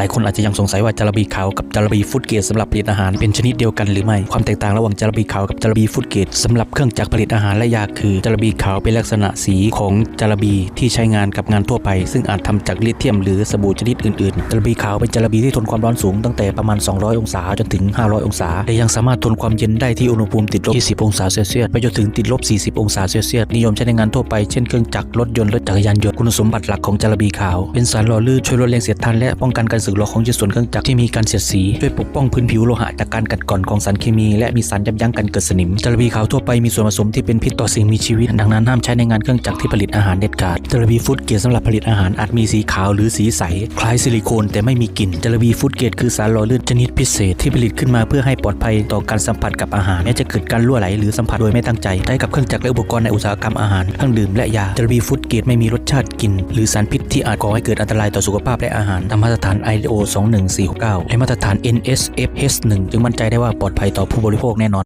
หลายคนอาจจะยังสงสัยว่าจาระบีขาวกับจาระบีฟูดเกรดสำหรับผลิตอาหารเป็นชนิดเดียวกันหรือไม่ ความแตกต่างระหว่างจาระบีขาวกับจาระบีฟูดเกรดสำหรับเครื่องจักรผลิตอาหารและยาคือจาระบีขาวเป็นลักษณะสีของจาระบีที่ใช้งานกับงานทั่วไป ซึ่งอาจทำจากลิเธียมหรือสบู่ชนิดอื่นๆจาระบีขาวเป็นจาระบีที่ทนความร้อนสูงตั้งแต่ประมาณ 200 องศาจนถึง 500 องศาและยังสามารถทนความเย็นได้ที่อุณหภูมิติดลบ 20 องศาเซลเซียสไปจนถึงติดลบ 40 องศาเซลเซียสนิยมใช้ในงานทั่วไปเช่นเครื่องจักรรถยนต์รถจักรยานยนต์คุณสมบัติหลักของจาระบีขาว เป็นสารหล่อลื่นช่วยลดแรงเสียดทานและป้องกันการสกหรอของชิ้นส่วนเครื่องจักรที่มีการเสียดสีช่วยปกป้องพื้นผิวโลหะจากการกัดกร่อนของสารเคมี และมีสารยับยั้งการเกิดสนิมจาระบีขาวทั่วไปมีส่วนผสมที่เป็นพิษต่อสิ่งมีชีวิต ดังนั้นห้ามใช้ในงานเครื่องจักรที่ผลิตอาหารเด็ดขาดจาระบีฟูดเกรดสำหรับผลิตอาหารอาจมีสีขาวหรือสีใส คล้ายซิลิโคนแต่ไม่มีกลิ่นจาระบีฟูดเกรดคือสารหล่อลื่นชนิดพิเศษ ที่ผลิตขึ้นมาเพื่อให้ปลอดภัยต่อการสัมผัสกับอาหารแม้จะเกิดการรั่วไหลหรือสัมผัสโดยไม่ตั้งใจได้กับเครื่องจักรและอุปกรณ์ในอุตสาหกรรมอาหารเครื่องดื่มและยาจระบีฟูดเกรดไม่มีรสชาติกลิ่นหรือสารพิษที่อาจก่อให้เกิดอันตรายต่อสุขภาพและอาหารตามมาตรฐาน ISO 21469 และมาตรฐาน NSF H1 จึงมั่นใจได้ว่าปลอดภัยต่อผู้บริโภคแน่นอน